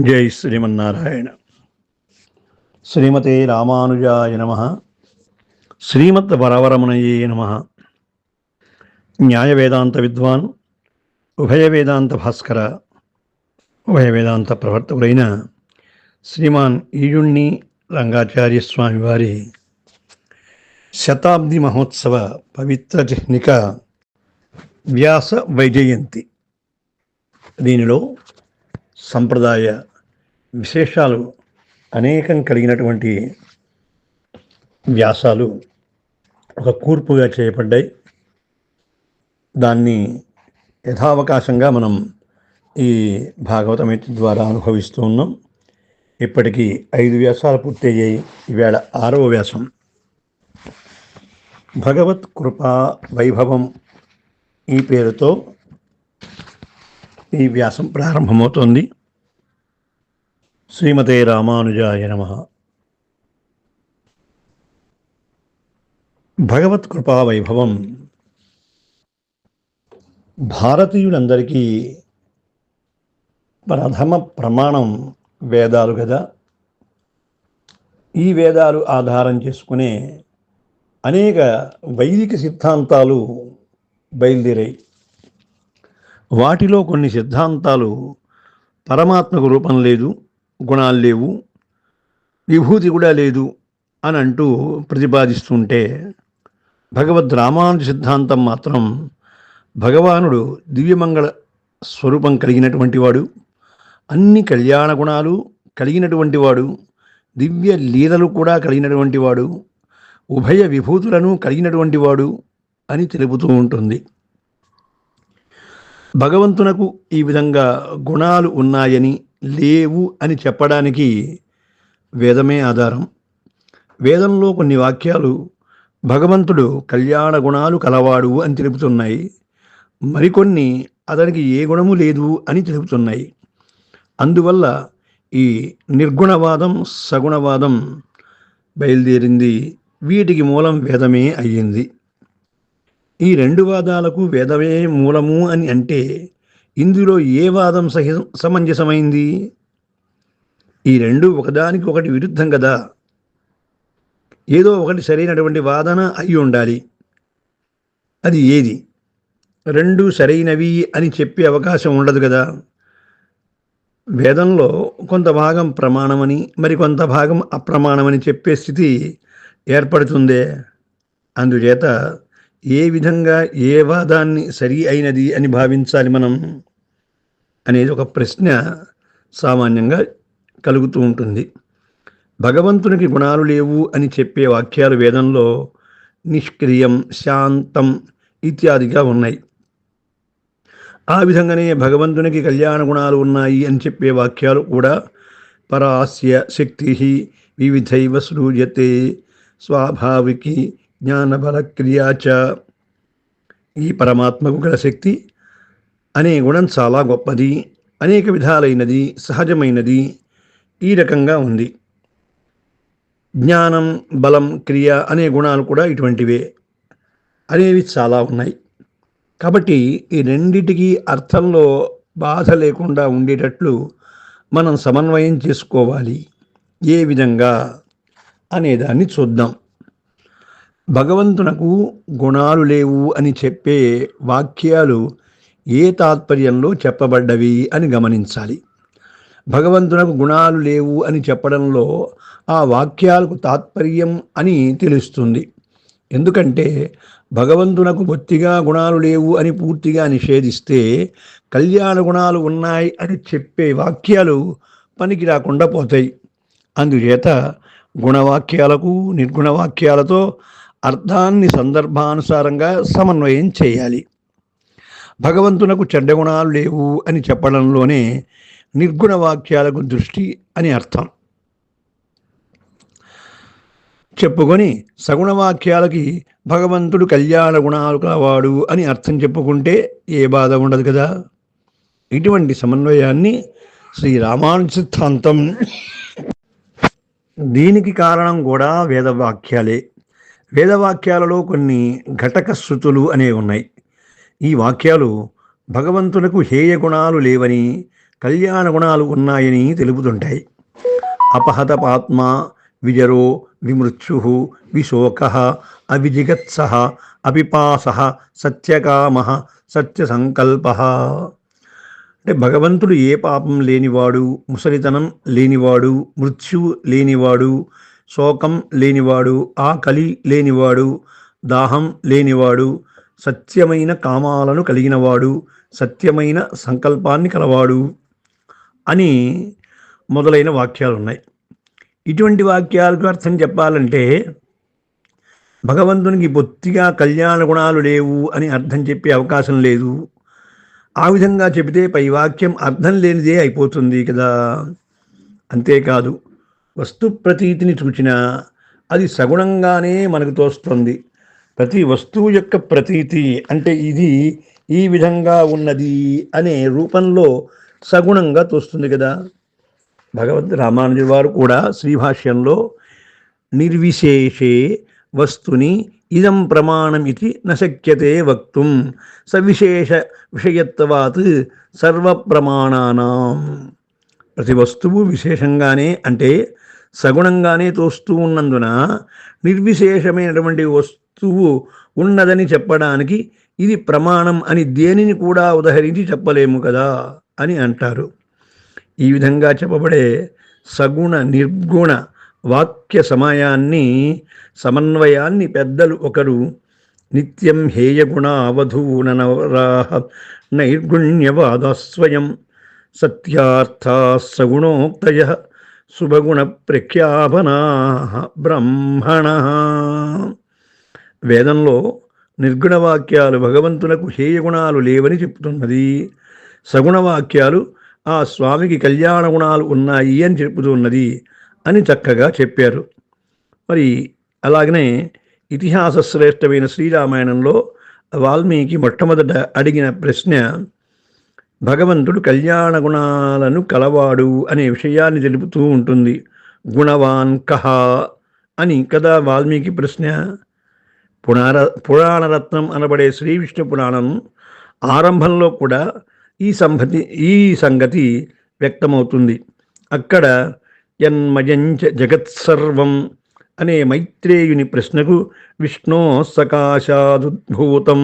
జై శ్రీమన్నారాయణ. శ్రీమతే రామానుజాయ నమ. శ్రీమత్ వరవరమణయే నమ. న్యాయ వేదాంత విద్వాన్ ఉభయ వేదాంత భాస్కర ఉభయ వేదాంత ప్రవర్తకుడైన శ్రీమాన్ ఈయుణ్ణి రంగాచార్య స్వామి వారి శతాబ్ది మహోత్సవ పవిత్ర చిహ్నిక వ్యాస వైజయంతి. దీనిలో సంప్రదాయ విశేషాలు అనేకం కలిగినటువంటి వ్యాసాలు ఒక కూర్పుగా చేయబడ్డాయి. దాన్ని యథావకాశంగా మనం ఈ భాగవతమితి ద్వారా అనుభవిస్తూ ఉన్నాం. ఇప్పటికీ ఐదు వ్యాసాలు పూర్తయ్యాయి. ఈవేళ ఆరవ వ్యాసం. భగవత్ కృపా వైభవం ఈ పేరుతో ఈ వ్యాసం ప్రారంభమవుతోంది. శ్రీమతే రామానుజాయ నమ. భగవత్ కృపా వైభవం. భారతీయులందరికీ ప్రథమ ప్రమాణం వేదాలు కదా. ఈ వేదాలు ఆధారం చేసుకునే అనేక వైదిక సిద్ధాంతాలు బయలుదేరాయి. వాటిలో కొన్ని సిద్ధాంతాలు పరమాత్మకు రూపం లేదు గుణాలు లేవు విభూతి కూడా లేదు అని అంటూ ప్రతిపాదిస్తుంటే భగవద్ రామానుజ సిద్ధాంతం మాత్రం భగవానుడు దివ్యమంగళ స్వరూపం కలిగినటువంటి వాడు అన్ని కళ్యాణ గుణాలు కలిగినటువంటి వాడు దివ్య లీలలు కూడా కలిగినటువంటి వాడు ఉభయ విభూతులను కలిగినటువంటి వాడు అని తెలుపుతూ ఉంటుంది. భగవంతునకు ఈ విధంగా గుణాలు ఉన్నాయని లేవు అని చెప్పడానికి వేదమే ఆధారం. వేదంలో కొన్ని వాక్యాలు భగవంతుడు కళ్యాణ గుణాలు కలవాడు అని తెలుపుతున్నాయి. మరికొన్ని అతనికి ఏ గుణము లేదు అని తెలుపుతున్నాయి. అందువల్ల ఈ నిర్గుణవాదం సగుణవాదం బయలుదేరింది. వీటికి మూలం వేదమే అయ్యింది. ఈ రెండు వాదాలకు వేదమే మూలము అని అంటే ఇందులో ఏ వాదం సహి సమంజసమైంది? ఈ రెండు ఒకదానికి ఒకటి విరుద్ధం కదా. ఏదో ఒకటి సరైనటువంటి వాదన అయి ఉండాలి. అది ఏది? రెండు సరైనవి అని చెప్పే అవకాశం ఉండదు కదా. వేదంలో కొంత భాగం ప్రమాణమని మరి కొంత భాగం అప్రమాణమని చెప్పే స్థితి ఏర్పడుతుందే. అందుచేత ఏ విధంగా ఏ వాదాన్ని సరి అయినది అని భావించాలి మనం అనేది ఒక ప్రశ్న సామాన్యంగా కలుగుతూ ఉంటుంది. భగవంతునికి గుణాలు లేవు అని చెప్పే వాక్యాలు వేదంలో నిష్క్రియం శాంతం ఇత్యాదిగా ఉన్నాయి. ఆ విధంగానే భగవంతునికి కళ్యాణ గుణాలు ఉన్నాయి అని చెప్పే వాక్యాలు కూడా పరాస్య శక్తి వివిధైవ సృజతే స్వాభావికి జ్ఞానబల క్రియాచ ఈ పరమాత్మకు గల శక్తి అనే గుణం చాలా గొప్పది అనేక విధాలైనది సహజమైనది ఈ రకంగా ఉంది. జ్ఞానం బలం క్రియ అనే గుణాలు కూడా ఇటువంటివే. అనేవి చాలా ఉన్నాయి. కాబట్టి ఈ రెండిటికి అర్థంలో బాధ లేకుండా ఉండేటట్లు మనం సమన్వయం చేసుకోవాలి. ఏ విధంగా అనేదాన్ని చూద్దాం. భగవంతునకు గుణాలు లేవు అని చెప్పే వాక్యాలు ఏ తాత్పర్యంలో చెప్పబడ్డవి అని గమనించాలి. భగవంతునకు గుణాలు లేవు అని చెప్పడంలో ఆ వాక్యాలకు తాత్పర్యం అని తెలుస్తుంది. ఎందుకంటే భగవంతునకు బొత్తిగా గుణాలు లేవు అని పూర్తిగా నిషేధిస్తే కళ్యాణ గుణాలు ఉన్నాయి అని చెప్పే వాక్యాలు పనికి రాకుండా పోతాయి. అందుచేత గుణవాక్యాలకు నిర్గుణ వాక్యాలతో అర్థాన్ని సందర్భానుసారంగా సమన్వయం చేయాలి. భగవంతునకు చెడ్డ గుణాలు లేవు అని చెప్పడంలోనే నిర్గుణ వాక్యాలకు దృష్టి అని అర్థం. చెప్పుకొని సగుణ వాక్యాలకి భగవంతుడు కళ్యాణ గుణాలు కలవాడు అని అర్థం చెప్పుకుంటే ఏ బాధ ఉండదు కదా? ఇటువంటి సమన్వయాన్ని శ్రీ రామానుజ సిద్ధాంతం. దీనికి కారణం కూడా వేదవాక్యాలే. వేదవాక్యాలలో కొన్ని ఘటక శృతులు అనేవి ఉన్నాయి. ఈ వాక్యాలు భగవంతునకు హేయ గుణాలు లేవని కళ్యాణ గుణాలు ఉన్నాయని తెలుపుతుంటాయి. అపహత పాత్మ విజరో విమృత్యు విశోక అవిజిగత్స అపిపాస సత్యకామ సత్యసంకల్ప. అంటే భగవంతుడు ఏ పాపం లేనివాడు ముసలితనం లేనివాడు మృత్యువు లేనివాడు శోకం లేనివాడు ఆకలి లేనివాడు దాహం లేనివాడు సత్యమైన కామాలను కలిగినవాడు సత్యమైన సంకల్పాన్ని కలవాడు అని మొదలైన వాక్యాలు ఉన్నాయి ఇటువంటి వాక్యాలకు అర్థం చెప్పాలంటే భగవంతునికి బొత్తిగా కళ్యాణ గుణాలు లేవు అని అర్థం చెప్పే అవకాశం లేదు. ఆ విధంగా చెబితే పై వాక్యం అర్థం లేనిదే అయిపోతుంది కదా. అంతేకాదు వస్తు ప్రతీతిని చూచినా అది సగుణంగానే మనకు తోస్తుంది. ప్రతి వస్తువు యొక్క ప్రతీతి అంటే ఇది ఈ విధంగా ఉన్నది అనే రూపంలో సగుణంగా తోస్తుంది కదా. భగవద్ రామానుజు వారు కూడా శ్రీభాష్యంలో నిర్విశేషే వస్తుని ఇదం ప్రమాణం ఇది నశక్యతే వక్తుం సవిశేష విషయత్వాత్ సర్వప్రమాణానాం. ప్రతి వస్తువు విశేషంగానే అంటే సగుణంగానే తోస్తూ ఉన్నందున నిర్విశేషమైనటువంటి వస్తువు ఉన్నదని చెప్పడానికి ఇది ప్రమాణం అని దేనిని కూడా ఉదహరించి చెప్పలేము కదా అని అంటారు. ఈ విధంగా చెప్పబడే సగుణ నిర్గుణ వాక్య సమయాన్ని సమన్వయాన్ని పెద్దలు ఒకరు నిత్యం హేయగుణ అవధూననవరాహ నైర్గుణ్యవాదస్వయం సత్యార్థ సగుణోక్తయ శుభగుణ ప్రఖ్యాపనా బ్రహ్మణ. వేదంలో నిర్గుణ వాక్యాలు భగవంతునకు హేయగుణాలు లేవని చెప్తున్నది. సగుణ వాక్యాలు ఆ స్వామికి కళ్యాణ గుణాలు ఉన్నాయి అని చెబుతున్నది అని చక్కగా చెప్పారు. మరి అలాగనే ఇతిహాస శ్రేష్టమైన శ్రీరామాయణంలో వాల్మీకి మొట్టమొదట అడిగిన ప్రశ్న భగవంతుడు కళ్యాణ గుణాలను కలవాడు అనే విషయాన్ని తెలుపుతూ ఉంటుంది. గుణవాన్ కహ అని కదా వాల్మీకి ప్రశ్న. పురాణ పురాణరత్నం అనబడే శ్రీ విష్ణు పురాణం ఆరంభంలో కూడా ఈ సంగతి ఈ సంగతి వ్యక్తమవుతుంది. అక్కడ జన్మజంచ జగత్సర్వం అనే మైత్రేయుని ప్రశ్నకు విష్ణో సకాశాదుద్భూతం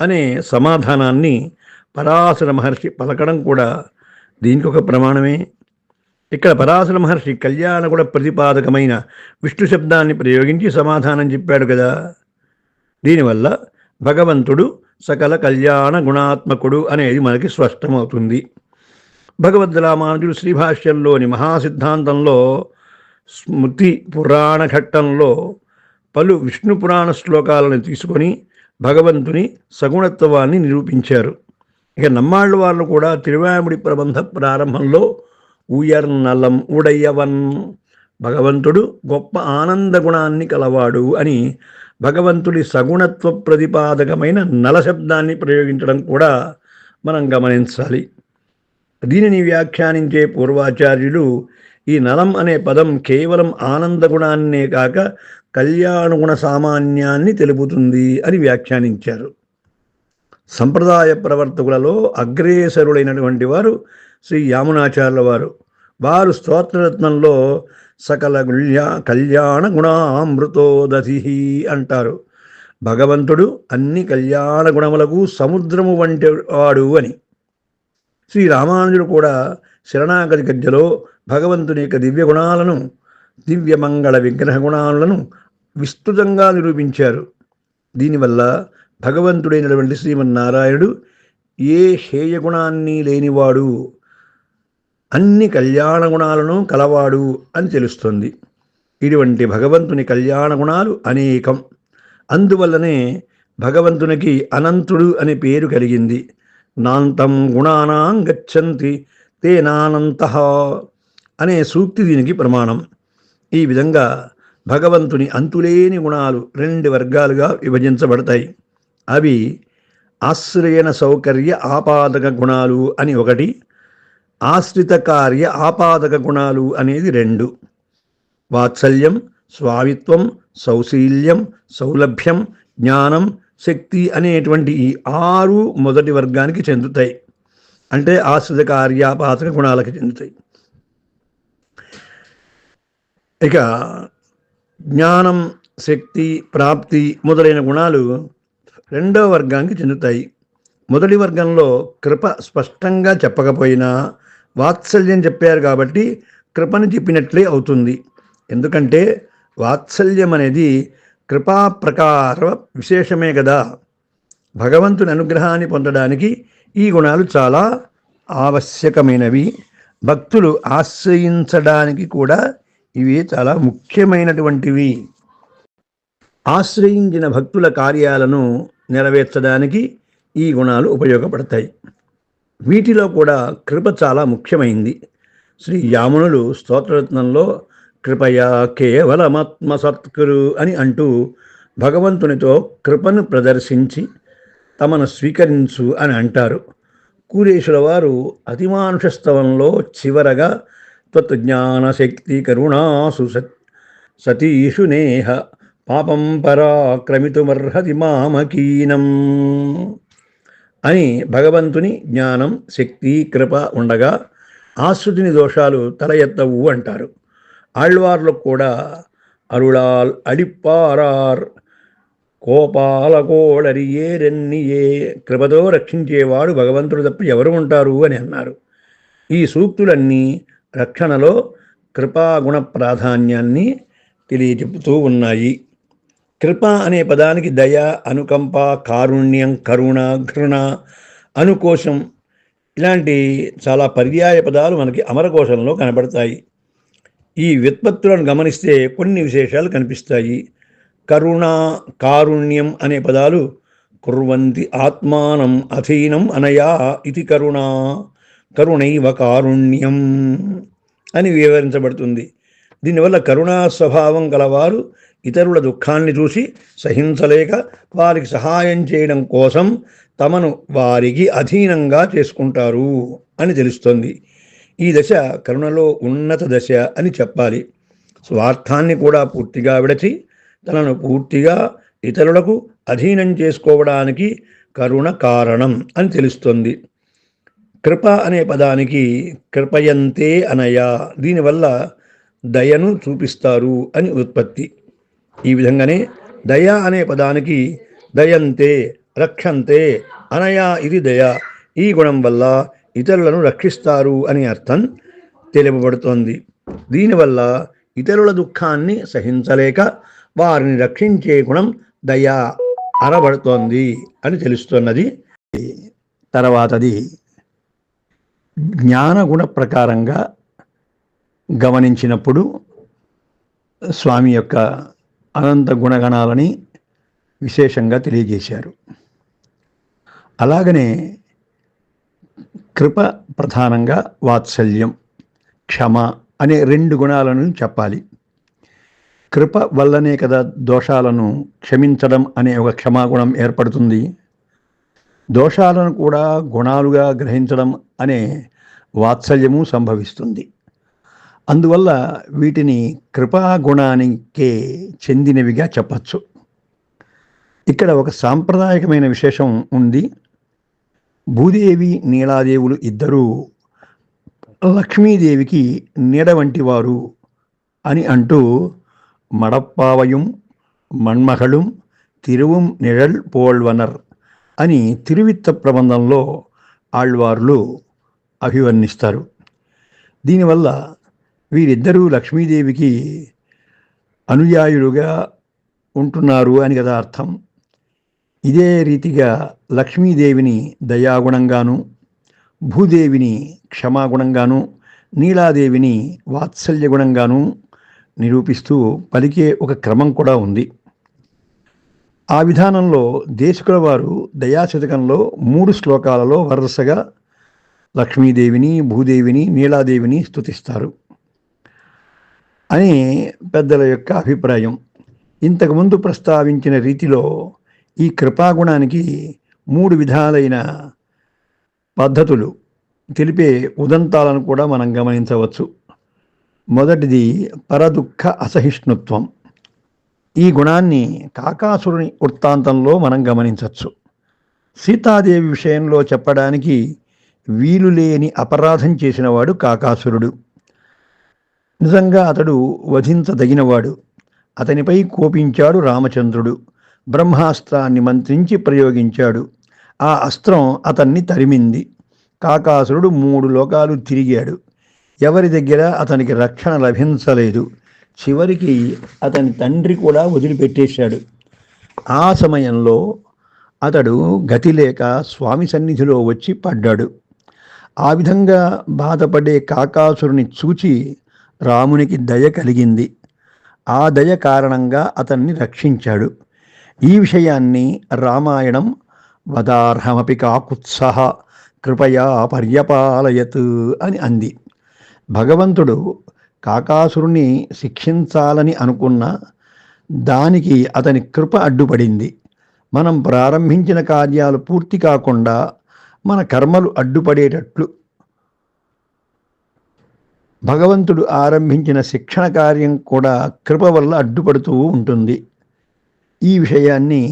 అనే సమాధానాన్ని పరాశర మహర్షి పలకడం కూడా దీనికి ఒక ప్రమాణమే. ఇక్కడ పరాశర మహర్షి కళ్యాణ కూడా ప్రతిపాదకమైన విష్ణు శబ్దాన్ని ప్రయోగించి సమాధానం చెప్పాడు కదా. దీనివల్ల భగవంతుడు సకల కళ్యాణ గుణాత్మకుడు అనేది మనకి స్పష్టమవుతుంది. భగవద్ రామానుజుడు శ్రీభాష్యంలోని మహాసిద్ధాంతంలో స్మృతి పురాణ ఘట్టంలో పలు విష్ణు పురాణ శ్లోకాలను తీసుకొని భగవంతుని సగుణత్వాన్ని నిరూపించారు. ఇక నమ్మాళ్ళు వాళ్ళు కూడా తిరువాముడి ప్రబంధ ప్రారంభంలో ఉయర్నలం ఉడయ్యవన్ భగవంతుడు గొప్ప ఆనంద గుణాన్ని కలవాడు అని భగవంతుడి సగుణత్వ ప్రతిపాదకమైన నల శబ్దాన్ని ప్రయోగించడం కూడా మనం గమనించాలి. దీనిని వ్యాఖ్యానించే పూర్వాచార్యులు ఈ నలం అనే పదం కేవలం ఆనంద గుణాన్నే కాక కళ్యాణ గుణ సామాన్యాన్ని తెలుపుతుంది అని వ్యాఖ్యానించారు. సంప్రదాయ ప్రవర్తకులలో అగ్రేసరుడైనటువంటి వారు శ్రీ యామునాచార్యుల వారు. వారు స్తోత్రరత్నంలో సకల గుళ్యా కళ్యాణ గుణామృతోదధి అంటారు. భగవంతుడు అన్ని కళ్యాణ గుణములకు సముద్రము వంటి వాడు అని. శ్రీ రామానుజుడు కూడా శరణాగతి గద్యలో భగవంతుని యొక్క దివ్య గుణాలను దివ్యమంగళ విగ్రహ గుణాలను విస్తృతంగా నిరూపించారు. దీనివల్ల భగవంతుడైనటువంటి శ్రీమన్నారాయణుడు ఏ హేయగుణాన్ని లేనివాడు అన్ని కళ్యాణ గుణాలను కలవాడు అని తెలుస్తుంది. ఇటువంటి భగవంతుని కళ్యాణ గుణాలు అనేకం. అందువల్లనే భగవంతునికి అనంతుడు అనే పేరు కలిగింది. నాంతం గుణానాం గచ్చంతి తేనానంత అనే సూక్తి దీనికి ప్రమాణం. ఈ విధంగా భగవంతుని అంతులేని గుణాలు రెండు వర్గాలుగా విభజించబడతాయి. అవి ఆశ్రయణ సౌకర్య ఆపాదక గుణాలు అని ఒకటి ఆశ్రిత కార్య ఆపాదక గుణాలు అనేది రెండు. వాత్సల్యం స్వామిత్వం సౌశీల్యం సౌలభ్యం జ్ఞానం శక్తి అనేటువంటి ఈ ఆరు మొదటి వర్గానికి చెందుతాయి. అంటే ఆశ్రిత కార్యాపాతక గుణాలకు చెందుతాయి. ఇక జ్ఞానం శక్తి ప్రాప్తి మొదలైన గుణాలు రెండవ వర్గానికి చెందుతాయి. మొదటి వర్గంలో కృప స్పష్టంగా చెప్పకపోయినా వాత్సల్యం చెప్పారు కాబట్టి కృపను చెప్పినట్లే అవుతుంది. ఎందుకంటే వాత్సల్యం అనేది కృపా ప్రకార విశేషమే కదా. భగవంతుని అనుగ్రహాన్ని పొందడానికి ఈ గుణాలు చాలా ఆవశ్యకమైనవి. భక్తులు ఆశ్రయించడానికి కూడా ఇవి చాలా ముఖ్యమైనటువంటివి. ఆశ్రయించిన భక్తుల కార్యాలను నెరవేర్చడానికి ఈ గుణాలు ఉపయోగపడతాయి. వీటిలో కూడా కృప చాలా ముఖ్యమైంది. శ్రీ యామునులు స్తోత్రరత్నంలో కృపయా కేవలమాత్మ సత్కురు అని అంటూ భగవంతునితో కృపను ప్రదర్శించి తమను స్వీకరించు అని అంటారు. కూరేశుల వారు అతిమానుషస్తవంలో చివరగా త్వజ్ఞాన శక్తి కరుణాసు సతీషు నేహ పాపం పరాక్రమితుమర్హతి మామకీనం అని భగవంతుని జ్ఞానం శక్తి కృప ఉండగా ఆశ్రుతిని దోషాలు తల ఎత్తవు అంటారు. ఆళ్వార్లకు కూడా అరుళాల్ అడిప్పారార్ కోపాలకోడరియే రెన్నియే కృపతో రక్షించేవాడు భగవంతుడు తప్ప ఎవరు ఉంటారు అని అన్నారు. ఈ సూక్తులన్నీ రక్షణలో కృపాగుణ ప్రాధాన్యాన్ని తెలియచెబుతూ ఉన్నాయి. కృప అనే పదానికి దయ అనుకంప కారుణ్యం కరుణ ఘృణ అనుకోశం ఇలాంటి చాలా పర్యాయ పదాలు మనకి అమరకోశంలో కనబడతాయి. ఈ వ్యుత్పత్తులను గమనిస్తే కొన్ని విశేషాలు కనిపిస్తాయి. కరుణ కారుణ్యం అనే పదాలు కుర్వంతి ఆత్మానం అధీనం అనయా ఇది కరుణ కరుణైవ కారుణ్యం అని వివరించబడుతుంది. దీనివల్ల కరుణా స్వభావం గలవారు ఇతరుల దుఃఖాన్ని చూసి సహించలేక వారికి సహాయం చేయడం కోసం తమను వారికి అధీనంగా చేసుకుంటారు అని తెలుస్తుంది. ఈ దశ కరుణలో ఉన్నత దశ అని చెప్పాలి. స్వార్థాన్ని కూడా పూర్తిగా విడచి తనను పూర్తిగా ఇతరులకు అధీనం చేసుకోవడానికి కరుణ కారణం అని తెలుస్తుంది. కృప అనే పదానికి కృపయంతే అనయ దీనివల్ల దయను చూపిస్తారు అని ఉత్పత్తి. ఈ విధంగానే దయ అనే పదానికి దయంతే రక్షంతే అనయా ఇది దయ. ఈ గుణం వల్ల ఇతరులను రక్షిస్తారు అని అర్థం తెలుపబడుతోంది. దీనివల్ల ఇతరుల దుఃఖాన్ని సహించలేక వారిని రక్షించే గుణం దయ అనబడుతోంది అని తెలుస్తున్నది. తర్వాతది జ్ఞానగుణ ప్రకారంగా గమనించినప్పుడు స్వామి యొక్క అనంత గుణగణాలని విశేషంగా తెలియజేశారు. అలాగనే కృప ప్రధానంగా వాత్సల్యం క్షమ అనే రెండు గుణాలను చెప్పాలి. కృప వల్లనే కదా దోషాలను క్షమించడం అనే ఒక క్షమాగుణం ఏర్పడుతుంది. దోషాలను కూడా గుణాలుగా గ్రహించడం అనే వాత్సల్యము సంభవిస్తుంది. అందువల్ల వీటిని కృపాగుణానికే చెందినవిగా చెప్పచ్చు. ఇక్కడ ఒక సాంప్రదాయకమైన విశేషం ఉంది. భూదేవి నీలాదేవులు ఇద్దరూ లక్ష్మీదేవికి నీడ వంటి వారు అని అంటూ మడప్పావయం మణ్మహళుం తిరువం నిడల్ పోల్వనర్ అని తిరువిత్త ప్రబంధంలో ఆళ్వార్లు అభివర్ణిస్తారు. దీనివల్ల వీరిద్దరూ లక్ష్మీదేవికి అనుయాయులుగా ఉంటున్నారు అని కదా అర్థం. ఇదే రీతిగా లక్ష్మీదేవిని దయాగుణంగాను భూదేవిని క్షమాగుణంగాను నీలాదేవిని వాత్సల్య గుణంగాను నిరూపిస్తూ పలికే ఒక క్రమం కూడా ఉంది. ఆ విధానంలో దేశకుల వారు దయాశతకంలో మూడు శ్లోకాలలో వరుసగా లక్ష్మీదేవిని భూదేవిని నీలాదేవిని స్తుతిస్తారు. అని పెద్దల యొక్క అభిప్రాయం. ఇంతకుముందు ప్రస్తావించిన రీతిలో ఈ కృపాగుణానికి మూడు విధాలైన పద్ధతులు తెలిపే ఉదంతాలను కూడా మనం గమనించవచ్చు. మొదటిది పరదుఃఖ అసహిష్ణుత్వం. ఈ గుణాన్ని కాకాసురుని వృత్తాంతంలో మనం గమనించవచ్చు. సీతాదేవి విషయంలో చెప్పడానికి వీలు లేని అపరాధం చేసినవాడు కాకాసురుడు. నిజంగా అతడు వధించదగినవాడు. అతనిపై కోపించాడు రామచంద్రుడు. బ్రహ్మాస్త్రాన్ని మంత్రించి ప్రయోగించాడు. ఆ అస్త్రం అతన్ని తరిమింది. కాకాసురుడు మూడు లోకాలు తిరిగాడు. ఎవరి దగ్గర అతనికి రక్షణ లభించలేదు. చివరికి అతని తండ్రి కూడా వదిలిపెట్టేశాడు. ఆ సమయంలో అతడు గతి లేక స్వామి సన్నిధిలో వచ్చి పడ్డాడు. ఆ విధంగా బాధపడే కాకాసురుని చూచి రామునికి దయ కలిగింది. ఆ దయ కారణంగా అతన్ని రక్షించాడు. ఈ విషయాన్ని రామాయణం వదార్హమపి కాకుత్సహ కృపయా పర్యపాలయత్ అని అంది. భగవంతుడు కాకాసురుణ్ణి శిక్షించాలని అనుకున్న దానికి అతని కృప అడ్డుపడింది. మనం ప్రారంభించిన కార్యాలు పూర్తి కాకుండా మన కర్మలు అడ్డుపడేటట్లు భగవంతుడు ఆరంభించిన శిక్షణ కార్యం కూడా కృప వల్ల అడ్డుపడుతూ ఉంటుంది. ఈ విషయాన్ని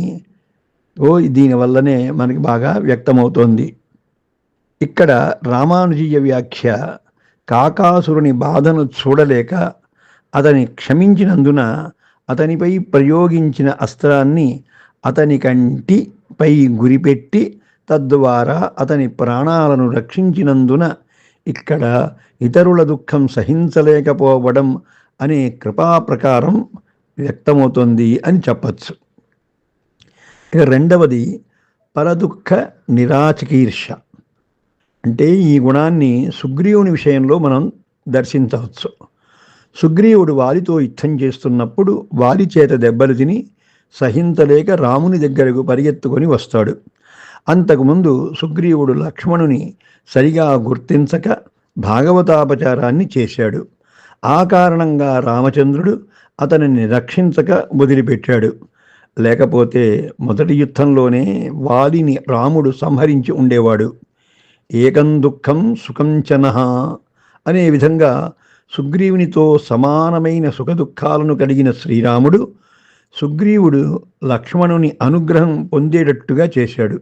ఓ దీనివల్లనే మనకి బాగా వ్యక్తమవుతోంది. ఇక్కడ రామానుజీయ వ్యాఖ్య కాకాసురుని బాధను చూడలేక అతని క్షమించినందున అతనిపై ప్రయోగించిన అస్త్రాన్ని అతని కంటిపై గురిపెట్టి తద్వారా అతని ప్రాణాలను రక్షించినందున ఇక్కడ ఇతరుల దుఃఖం సహించలేకపోవడం అనే కృపా ప్రకారం వ్యక్తమవుతుంది అని చెప్పచ్చు. ఇక రెండవది పరదుఃఖ నిరాచకీర్ష అంటే ఈ గుణాన్ని సుగ్రీవుని విషయంలో మనం దర్శించవచ్చు. సుగ్రీవుడు వాలితో యుద్ధం చేస్తున్నప్పుడు వాలి చేత దెబ్బలు తిని సహించలేక రాముని దగ్గరకు పరిగెత్తుకొని వస్తాడు. అంతకుముందు సుగ్రీవుడు లక్ష్మణుని సరిగా గుర్తించక భాగవతాపచారాన్ని చేశాడు. ఆ కారణంగా రామచంద్రుడు అతనిని రక్షించక వదిలిపెట్టాడు. లేకపోతే మొదటి యుద్ధంలోనే వాలిని రాముడు సంహరించి ఉండేవాడు. ఏకం దుఃఖం సుఖంచన అనే విధంగా సుగ్రీవునితో సమానమైన సుఖదుఖాలను కలిగిన శ్రీరాముడు సుగ్రీవుడు లక్ష్మణుని అనుగ్రహం పొందేటట్టుగా చేశాడు.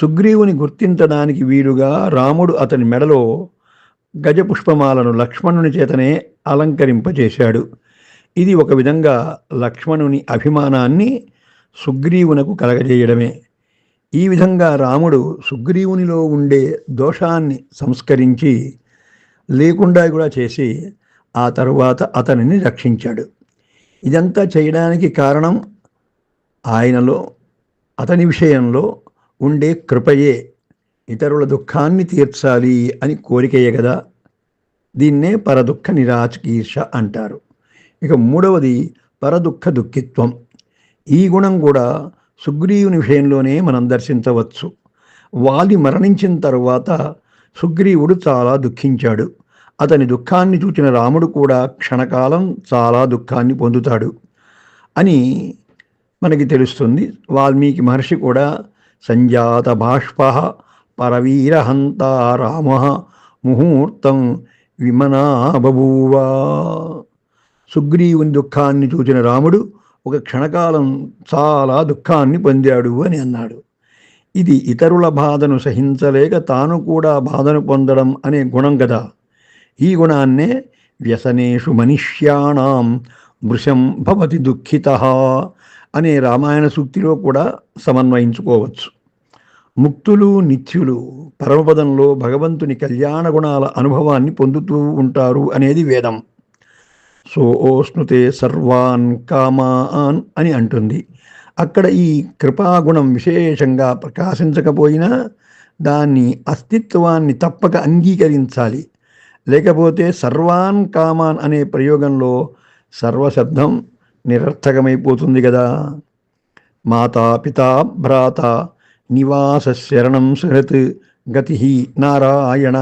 సుగ్రీవుని గుర్తించడానికి వీలుగా రాముడు అతని మెడలో గజపుష్పమాలను లక్ష్మణుని చేతనే అలంకరింపజేశాడు. ఇది ఒక విధంగా లక్ష్మణుని అభిమానాన్ని సుగ్రీవునకు కలగజేయడమే. ఈ విధంగా రాముడు సుగ్రీవునిలో ఉండే దోషాన్ని సంస్కరించి లేకుండా కూడా చేసి ఆ తరువాత అతనిని రక్షించాడు. ఇదంతా చేయడానికి కారణం ఆయనలో అతని విషయంలో ఉండే కృపయే ఇతరుల దుఃఖాన్ని తీర్చాలి అని కోరికయే కదా దీన్నే పరదుఃఖ నిరాచకీర్ష అంటారు. ఇక మూడవది పరదుఃఖ దుఃఖిత్వం. ఈ గుణం కూడా సుగ్రీవుని విషయంలోనే మనం దర్శించవచ్చు. వాలి మరణించిన తరువాత సుగ్రీవుడు చాలా దుఃఖించాడు. అతని దుఃఖాన్ని చూచిన రాముడు కూడా క్షణకాలం చాలా దుఃఖాన్ని పొందుతాడు అని మనకి తెలుస్తుంది. వాల్మీకి మహర్షి కూడా సంజాత బాష్ప పరవీరహంత రామ ముహూర్తం విమనా బభూవా సుగ్రీవుని దుఃఖాన్ని చూచిన రాముడు ఒక క్షణకాలం చాలా దుఃఖాన్ని పొందాడు అని అన్నాడు. ఇది ఇతరుల బాధను సహించలేక తాను కూడా బాధను పొందడం అనే గుణం కదా. ఈ గుణాన్నే వ్యసనేషు మనుష్యాణం వృషం భవతి దుఃఖిత. అనే రామాయణ సూక్తిలో కూడా సమన్వయించుకోవచ్చు. ముక్తులు నిత్యులు పరమపదంలో భగవంతుని కళ్యాణ గుణాల అనుభవాన్ని పొందుతూ ఉంటారు అనేది వేదం. సో ఓష్ణుతే సర్వాన్ కామాన్ అని అంటుంది. అక్కడ ఈ కృపాగుణం విశేషంగా ప్రకాశించకపోయినా దాన్ని అస్తిత్వాన్ని తప్పక అంగీకరించాలి. లేకపోతే సర్వాన్ కామాన్ అనే ప్రయోగంలో సర్వశబ్దం నిరర్థకమైపోతుంది కదా మాతా పితా భ్రాత నివాస శరణం సుహృత్ గతి నారాయణ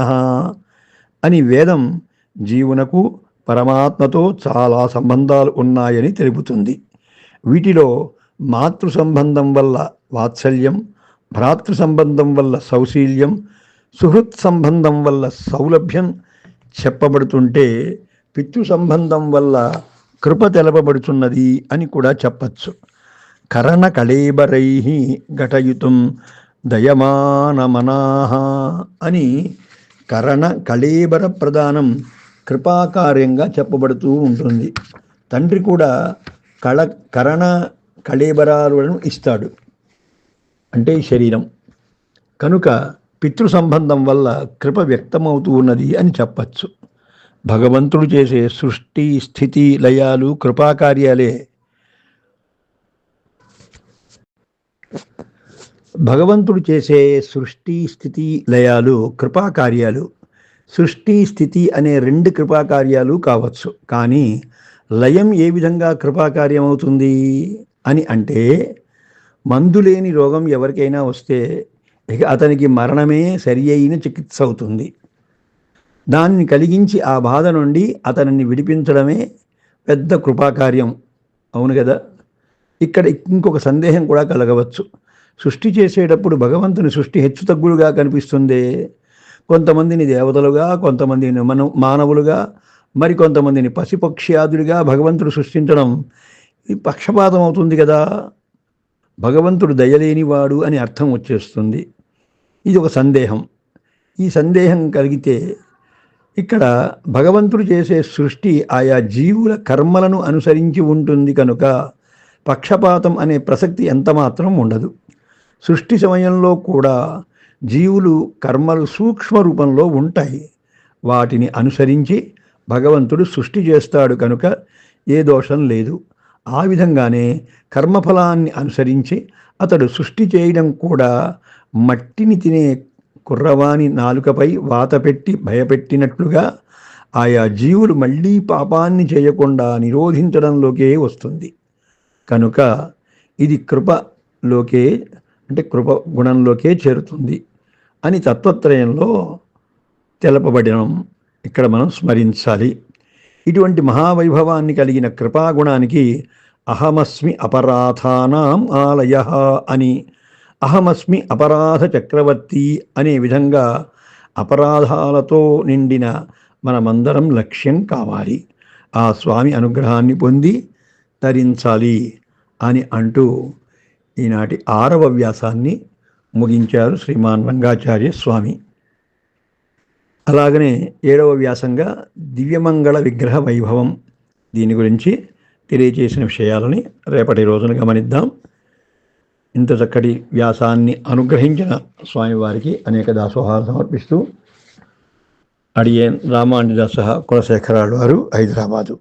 అని వేదం జీవునకు పరమాత్మతో చాలా సంబంధాలు ఉన్నాయని తెలుపుతుంది. వీటిలో మాతృ సంబంధం వల్ల వాత్సల్యం భ్రాతృ సంబంధం వల్ల సౌశీల్యం సుహృత్ సంబంధం వల్ల సౌలభ్యం చెప్పబడుతుంటే పితృ సంబంధం వల్ల కృప తెలపబడుచున్నది అని కూడా చెప్పచ్చు. కరణ కళేబరై ఘటయుతం దయమానమనాహ అని కరణ కళేబర ప్రధానం కృపాకార్యంగా చెప్పబడుతూ ఉంటుంది. తండ్రి కూడా కళ కరణ కళేబరాలను ఇస్తాడు. అంటే శరీరం. కనుక పితృ సంబంధం వల్ల కృప వ్యక్తమవుతూ ఉన్నది అని చెప్పచ్చు. భగవంతుడు చేసే సృష్టి స్థితి లయాలు కృపాకార్యాలే. భగవంతుడు చేసే సృష్టి స్థితి లయాలు కృపాకార్యాలు. సృష్టి స్థితి అనే రెండు కృపాకార్యాలు కావచ్చు. కానీ లయం ఏ విధంగా కృపాకార్యం అవుతుంది అని అంటే మందులేని రోగం ఎవరికైనా వస్తే ఇక అతనికి మరణమే సరి అయిన చికిత్స అవుతుంది. దానిని కలిగించి ఆ బాధ నుండి అతనిని విడిపించడమే పెద్ద కృపాకార్యం. అవును కదా? ఇక్కడ ఇంకొక సందేహం కూడా కలగవచ్చు. సృష్టి చేసేటప్పుడు భగవంతుని సృష్టి హెచ్చుతగ్గులుగా కనిపిస్తుంది. కొంతమందిని దేవతలుగా కొంతమందిని మన మానవులుగా మరి కొంతమందిని పశుపక్ష్యాదులుగా భగవంతుడు సృష్టించడం పక్షపాతం అవుతుంది కదా? భగవంతుడు దయలేనివాడు అని అర్థం వచ్చేస్తుంది. ఇది ఒక సందేహం. ఈ సందేహం కలిగితే ఇక్కడ భగవంతుడు చేసే సృష్టి ఆయా జీవుల కర్మలను అనుసరించి ఉంటుంది కనుక పక్షపాతం అనే ప్రసక్తి ఎంత మాత్రం ఉండదు. సృష్టి సమయంలో కూడా జీవులు కర్మలు సూక్ష్మ రూపంలో ఉంటాయి. వాటిని అనుసరించి భగవంతుడు సృష్టి చేస్తాడు కనుక ఏ దోషం లేదు. ఆ విధంగానే కర్మఫలాన్ని అనుసరించి అతడు సృష్టి చేయడం కూడా మట్టిని తినే కుర్రవాని నాలుకపై వాత పెట్టి భయపెట్టినట్లుగా ఆయా జీవులు మళ్ళీ పాపాన్ని చేయకుండా నిరోధించడంలోకే వస్తుంది. కనుక ఇది కృపలోకే అంటే కృప గుణంలోకే చేరుతుంది అని తత్వత్రయంలో తెలపబడడం ఇక్కడ మనం స్మరించాలి. ఇటువంటి మహావైభవాన్ని కలిగిన కృపాగుణానికి అహమస్మి అపరాధానాం ఆలయ అని అహమస్మి అపరాధ చక్రవర్తి అనే విధంగా అపరాధాలతో నిండిన మనమందరం లక్ష్యం కావాలి. ఆ స్వామి అనుగ్రహాన్ని పొంది తరించాలి అని అంటూ ఈనాటి ఆరవ వ్యాసాన్ని ముగించారు శ్రీమాన్ రంగాచార్య స్వామి. అలాగనే ఏడవ వ్యాసంగా దివ్యమంగళ విగ్రహ వైభవం దీని గురించి తెలియజేసిన విషయాలని రేపటి రోజున గమనిద్దాం. ఇంత చక్కటి వ్యాసాన్ని అనుగ్రహించిన స్వామివారికి అనేక దాసోహాలు సమర్పిస్తూ అడియన్ సహా కులశేఖరాలు వారు హైదరాబాదు.